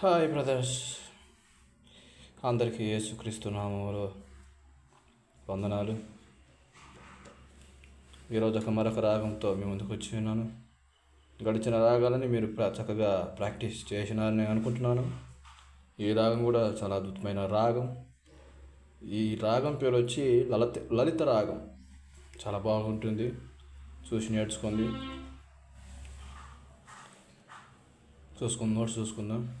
Hi brothers. అందరికీ యేసుక్రీస్తు నామంలో వందనాలు. ఈరోజు ఒక మరొక రాగంతో మీ ముందుకు వచ్చి ఉన్నాను. గడిచిన రాగాలని మీరు చక్కగా ప్రాక్టీస్ చేసినారని అనుకుంటున్నాను. ఈ రాగం కూడా చాలా అద్భుతమైన రాగం. ఈ రాగం పేరు వచ్చి లలిత లలిత రాగం. చాలా బాగుంటుంది. చూసి నేర్చుకోండి. చూసుకుందాం నోట్స్ చూసుకుందాం.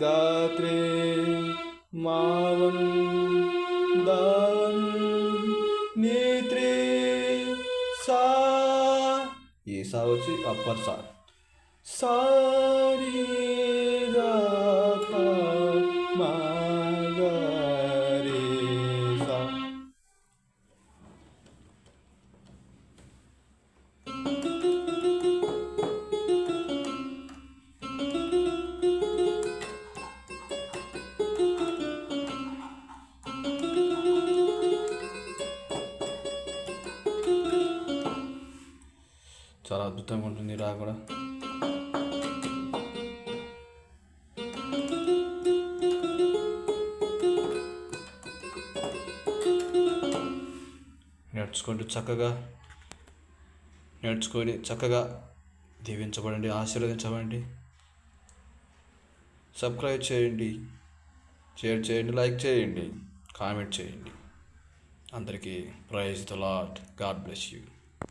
गात्रे मावन दावन नेत्रे सा ये सा अपर सा सारी చాలా అద్భుతంగా ఉంటుంది రా కూడా. నేర్చుకోండి చక్కగా. నేర్చుకొని చక్కగా దీవించబడండి ఆశీర్వదించబడండి. సబ్స్క్రైబ్ చేయండి షేర్ చేయండి లైక్ చేయండి కామెంట్ చేయండి. అందరికీ praise the Lord God bless you.